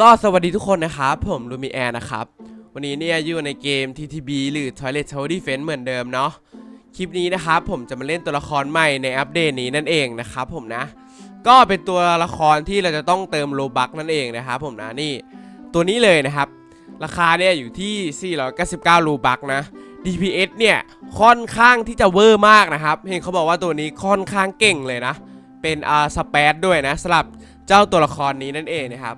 ก็สวัสดีทุกคนนะครับ ผมลูมิแอร์นะครับ วันนี้เนี่ยอยู่ในเกม TTB หรือ Toilet Tower Defense เหมือนเดิมเนาะคลิปนี้นะครับผมจะมาเล่นตัวละครใหม่ในอัปเดตนี้นั่นเองนะครับผมนะ ก็เป็นตัวละครที่เราจะต้องเติมโลบักนั่นเองนะครับผมนะนี่ตัวนี้เลยนะครับ ราคาเนี่ยอยู่ที่ 499โลบักนะ DPS เนี่ยค่อนข้างที่จะเวอร์มากนะครับ เห็นเขาบอกว่าตัวนี้ค่อนข้างเก่งเลยนะ เป็นอ่าสเปซด้วยนะสำหรับเจ้าตัวละครนี้นั่นเองนะครับ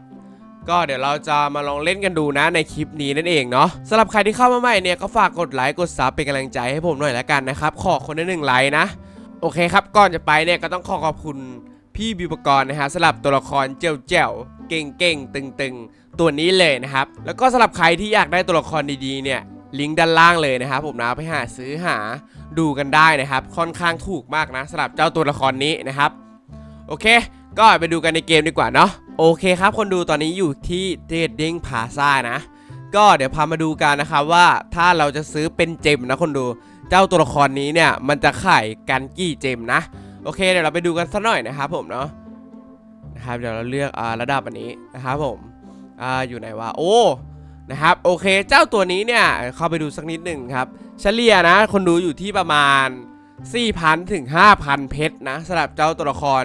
ก็เดี๋ยวเราจะมาลองเล่นกันดูนะในคลิปนี้นั่นเองเนาะสำหรับใครที่เข้ามาใหม่เนี่ยก็ฝากกดไลค์กดซับเป็นกำลังใจให้ผมหน่อยละกันนะครับขอคนละหนึ่งไลค์นะ โอเคครับก่อนจะไปเนี่ยก็ต้องขอขอบคุณพี่บิวปกรณ์นะฮะสำหรับตัวละครเจ๋วเจ๋วเก่งเก่งตึงตึงตัวนี้เลยนะครับ แล้วก็สำหรับใครที่อยากได้ตัวละครดีๆเนี่ยลิงก์ด้านล่างเลยนะครับผมนะไปหาซื้อหาดูกันได้นะครับ ค่อนข้างถูกมากนะสำหรับเจ้าตัวละครนี้นะครับ โอเค ก็ไปดูกันในเกมดีกว่าเนาะ โอเคครับ คนดูตอนนี้อยู่ที่เ a ดดิ้งพาซ่านะ ก็เดี๋ยวพามาดูกันนะครับว่าถ้าเราจะซื้อเป็นเจมนะคนดู เจ้าตัวละครนี้เนี่ยมันจะขายกันกี่เจมนะ โอเคเดี๋ยวเราไปดูกันสักหน่อยนะครับผมเนาะนะครับเดี๋ยวเราเลือกอ่าระดับอันนี้นะครับผมอ่าอยู่ไหนวะโอ้นะครับโอเคเจ้าตัวนี้เนี่ยเข้าไปดูสักนิดหนึ่งครับเฉลี่ยนะ คนดูอยู่ที่ประมาณ 4,000ถึง5,000 เพชรนะสำหรับเจ้าตัวละคร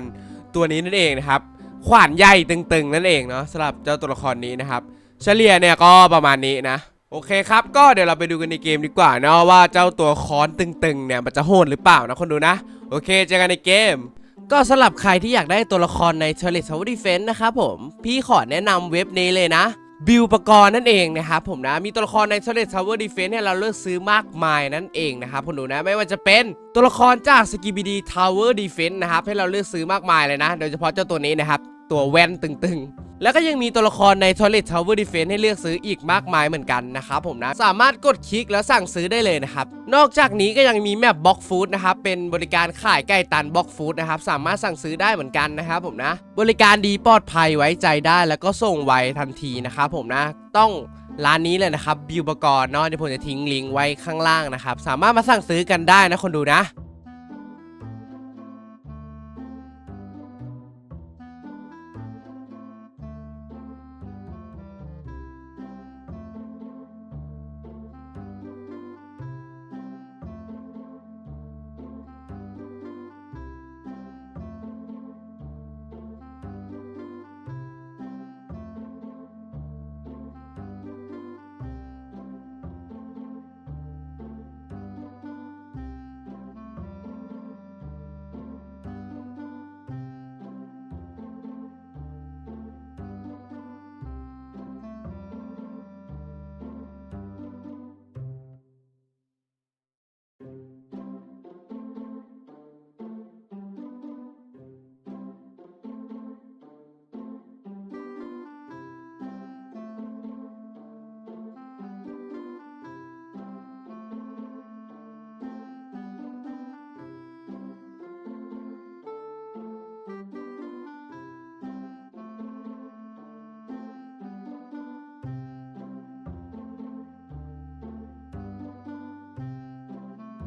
ตัวนี้นั่นเองนะครับ ขวานใหญ่ตึงๆ นั่นเองเนาะสำหรับเจ้าตัวละครนี้นะครับ เฉลี่ยเนี่ยก็ประมาณนี้นะ โอเคครับ ก็เดี๋ยวเราไปดูกันในเกมดีกว่าเนาะว่าเจ้าตัวค้อนตึงๆ เนี่ยมันจะโหดหรือเปล่านะคนดูนะ โอเคเจอกันในเกมก็สำหรับใครที่อยากได้ตัวละครใน t o i l e t Tower Defense นะครับผม พี่ขอแนะนำเว็บนี้เลยนะ บิวปกรณ์นั่นเองนะครับผมนะมีตัวละครใน Solid Tower Defense ให้เราเลือกซื้อมากมายนั่นเองนะครับคุณดูนะไม่ว่าจะเป็นตัวละครจาก s k i b d Tower Defense นะครับให้เราเลือกซื้อมากมายเลยนะ โดยเฉพาะเจ้าตัวนี้นะครับตัวแว่นตึงๆ แล้วก็ยังมีตัวละครใน Toilet Tower Defense ให้เลือกซื้ออีกมากมายเหมือนกันนะครับผมนะ สามารถกดคลิกแล้วสั่งซื้อได้เลยนะครับ นอกจากนี้ก็ยังมีแมปบ็อกฟู้ดนะครับ เป็นบริการขายไก่ตันบ็อกฟู้ดนะครับ สามารถสั่งซื้อได้เหมือนกันนะครับผมนะ บริการดีปลอดภัยไว้ใจได้แล้วก็ส่งไวทันทีนะครับผมนะ ต้องร้านนี้เลยนะครับบิวปกรณ์เนาะเดี๋ยวผมจะทิ้งลิงก์ไว้ข้างล่างนะครับ สามารถมาสั่งซื้อกันได้นะคนดูนะ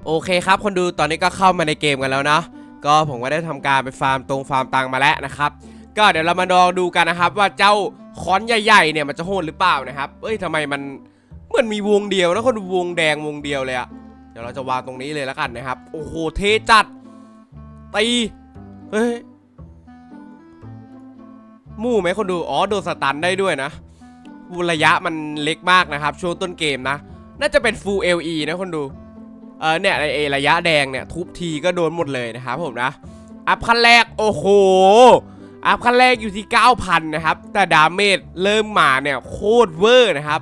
โอเคครับ คนดูตอนนี้ก็เข้ามาในเกมกันแล้วเนาะก็ผมก็ได้ทำการไปฟาร์มตรงฟาร์มตังมาแล้วนะครับ ก็เดี๋ยวเรามาลองดูกันนะครับ ว่าเจ้าค้อนใหญ่ๆเนี่ยมันจะโหดหรือเปล่านะครับเอ้ยทำไมมันเหมือนมีวงเดียวนะคนวงแดงวงเดียวเลยอะเดี๋ยวเราจะวางตรงนี้เลยแล้วกันนะครับ โอ้โหเทจัดตีเฮ้ยมู่ไหมคนดูอ๋อโดนสตันได้ด้วยนะระยะมันเล็กมากนะครับ ช่วงต้นเกมนะ น่าจะเป็น Full LE นะคนดู ออเนี่ยไอระยะแดงเนี่ยทุบทีก็โดนหมดเลยนะครับผมนะ อัพขั้นแรกโอ้โห อัพขั้นแรกอยู่ที่ 9,000 นะครับ แต่ดาเมจเริ่มมาเนี่ยโคตรเวอร์นะครับ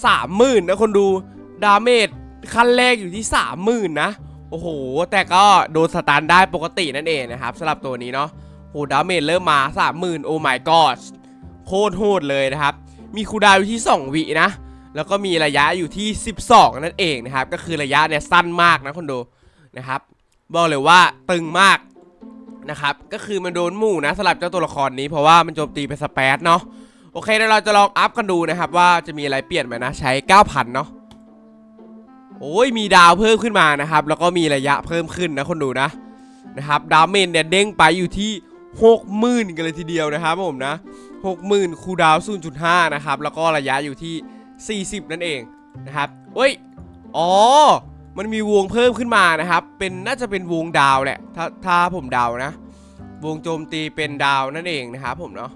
30,000นะคนดูดาเมจขั้นแรกอยู่ที่ 30,000 นะ โอ้โห แต่ก็โดนสตันได้ปกตินั่นเองนะครับสำหรับตัวนี้เนาะโหดาเมจเริ่มมา 30,000 โอ้ my god โคตรโหดเลยนะครับ มีคูดาวอยู่ที่ 2 วินะ แล้วก็มีระยะอยู่ที่ 12 นั่นเองนะครับ ก็คือระยะเนี่ยสั้นมากนะคนดูนะครับ บอกเลยว่าตึงมากนะครับ ก็คือมันโดนหมู่นะสำหรับเจ้าตัวละครนี้เพราะว่ามันโจมตีเป็นสเปซเนาะ โอเคเดี๋ยวเราจะลองอัพกันดูนะครับ ว่าจะมีอะไรเปลี่ยนไหมนะ ใช้ 9,000 เนาะ โอ้ยมีดาวเพิ่มขึ้นมานะครับ แล้วก็มีระยะเพิ่มขึ้นนะคนดูนะนะครับ ดาเมจเนี่ยเด้งไปอยู่ที่ 60,000 กันเลยทีเดียวนะครับผมนะ 60,000คูดาวน์0.5 นะครับ แล้วก็ระยะอยู่ที่ 40 นั่นเองนะครับเฮ้ย อ๋อ มันมีวงเพิ่มขึ้นมานะครับ เป็นน่าจะเป็นวงดาวแหละ ถ้าถ้าผมเดานะ วงโจมตีเป็นดาวนั่นเองนะครับผมเนาะ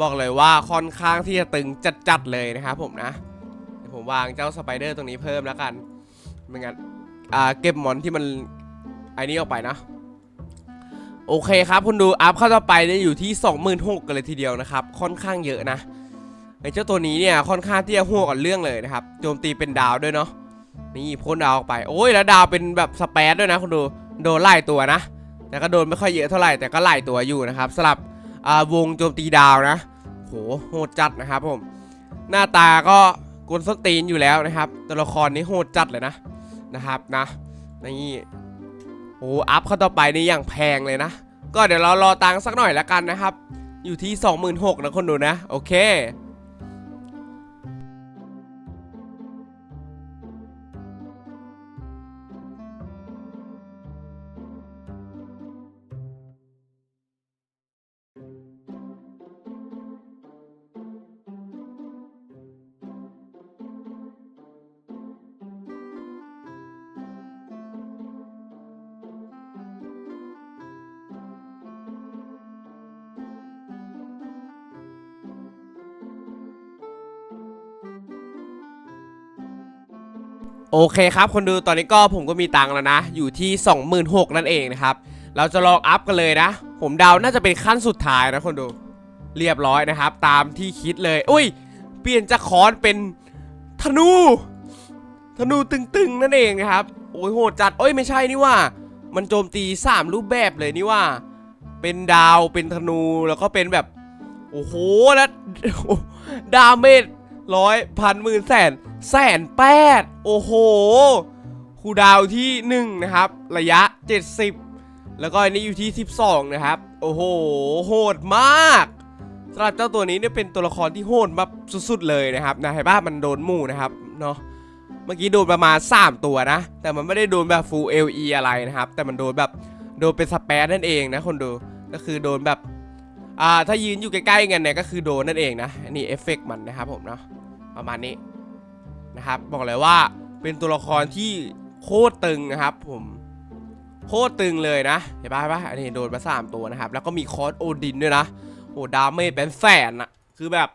บอกเลยว่าค่อนข้างที่จะตึงจัดๆเลยนะครับผมนะเดี๋ยวผมวางเจ้าสไปเดอร์ตรงนี้เพิ่มแล้วกันไม่งั้นอ่าเก็บหมอนที่มันไอ้นี้ออกไปนะ โอเคครับคุณดูอัพเข้าต่อไปเนี่ยอยู่ที่ 26,000กันเลยทีเดียวนะครับ ค่อนข้างเยอะนะ ไอ้เจ้าตัวนี้เนี่ยค่อนข้างที่จะหัวก่อนเรื่องเลยนะครับโจมตีเป็นดาวด้วยเนาะนี่พ่นดาวออกไปโอ้ยแล้วดาวเป็นแบบสเปซด้วยนะคุณดูโดนไล่ตัวนะ แต่ก็โดนไม่ค่อยเยอะเท่าไหร่แต่ก็ไล่ตัวอยู่นะครับสลับวงโจมตีดาวนะโหโหดจัดนะครับผมหน้าตาก็กวนสตีนอยู่แล้วนะครับตัวละครนี้โหดจัดเลยนะนะครับนะนี่โอ้อัพเข้าต่อไปนี่อย่างแพงเลยนะ ก็เดี๋ยวเรารอตังค์สักหน่อยแล้วกันนะครับ อยู่ที่ 26,000นะคนดูนะ โอเค โอเคครับคนดูตอนนี้ก็ผมก็มีตังค์แล้วนะ อยู่ที่ 26,000นั่นเองนะครับ เราจะลองอัพกันเลยนะ ผมเดาน่าจะเป็นขั้นสุดท้ายนะคนดู เรียบร้อยนะครับ ตามที่คิดเลย อุ้ย เปลี่ยนจากคอนเป็นธนู ธนูตึงๆ นั่นเองนะครับ โอ้ยโหดจัดโอ้ยไม่ใช่นี่ว่า มันโจมตี 3 รูปแบบเลยนี่ว่า เป็นดาวเป็นธนูแล้วก็เป็นแบบ โอ้โหแล้วดาเมจ ร้อยพันหมื่นแสนแสนแปดโอ้โหคูดาวที่1นะครับระยะ 70 แล้วก็อันนี้อยู่ที่ 12 นะครับ โอ้โหโหดมากสำหรับเจ้าตัวนี้เนี่ยเป็นตัวละครที่โหดแบบสุดๆเลยนะครับนะเห็นป่ะมันโดนหมู่นะครับเนาะเมื่อกี้โดนประมาณ 3 ตัวนะ แต่มันไม่ได้โดนแบบ full LE อะไรนะครับ แต่มันโดนแบบโดนเป็นสเปซนั่นเองนะคนดูก็คือโดนแบบอ่าถ้ายืนอยู่ใกล้ๆกันเนี่ยก็คือโดนนั่นเองนะอันนี้เอฟเฟกต์มันนะครับผมเนาะ ประมาณนี้นะครับ บอกเลยว่าเป็นตัวละครที่โคตรตึงนะครับ ผมโคตรตึงเลยนะเห็นปะเห็นปะอันนี้โดนมาสามตัวนะครับ แล้วก็มีคอร์สโอดินด้วยนะโอ้ดาเมจเป็นแสนอะคือแบบ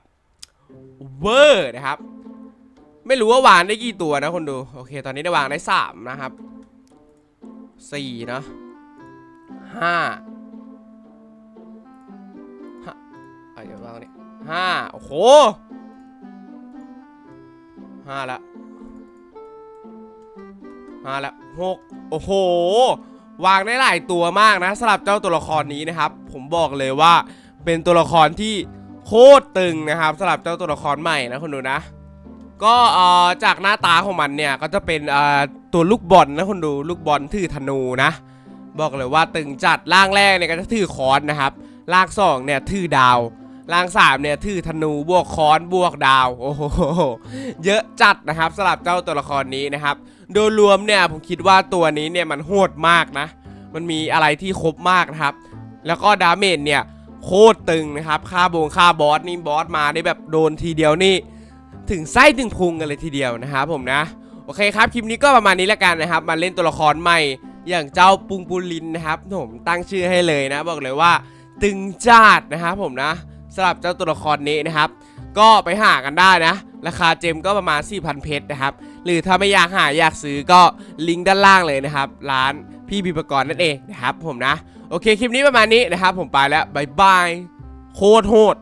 เวอร์นะครับ ไม่รู้ว่าวางได้กี่ตัวนะคนดู โอเค ตอนนี้ได้วางได้สามนะครับสี่นะห้าห้าเดี๋ยววางนี่ห้าโอ้โห ห้าละห้าละหกโอ้โห วางได้หลายตัวมากนะสำหรับเจ้าตัวละครนี้นะครับ ผมบอกเลยว่าเป็นตัวละครที่โคตรตึงนะครับสำหรับเจ้าตัวละครใหม่นะคุณดูนะก็เอ่อจากหน้าตาของมันเนี่ยก็จะเป็นเอ่อตัวลูกบอลนะคุณดูลูกบอลถือธนูนะ บอกเลยว่าตึงจัดร่างแรกเนี่ยก็จะถือค้อนนะครับร่างสองเนี่ยถือดาว ร่างสามเนี่ยถือธนูบวกค้อนบวกดาว โอ้โห เยอะจัดนะครับสำหรับเจ้าตัวละครนี้นะครับ โดยรวมเนี่ยผมคิดว่าตัวนี้เนี่ยมันโหดมากนะ มันมีอะไรที่ครบมากนะครับ แล้วก็ดาเมจเนี่ยโคตรตึงนะครับ ค่าบงค่าบอสนี่บอสมาได้แบบโดนทีเดียวนี่ ถึงไส้ถึงพุงกันเลยทีเดียวนะครับผมนะ โอเคครับคลิปนี้ก็ประมาณนี้แล้วกันนะครับ มาเล่นตัวละครใหม่ อย่างเจ้าปุงปูลินนะครับผมตั้งชื่อให้เลยนะ บอกเลยว่า ตึงจัดนะครับผมนะ สำหรับเจ้าตัวละครนี้นะครับ ก็ไปหากันได้นะ ราคาเจมก็ประมาณ 4,000 เพชรนะครับ หรือถ้าไม่อยากหาอยากซื้อก็ลิงก์ด้านล่างเลยนะครับ ร้านพี่บิปกรณ์นั่นเองนะครับผมนะ โอเคคลิปนี้ประมาณนี้นะครับ ผมไปแล้วบายบายโคตรโหด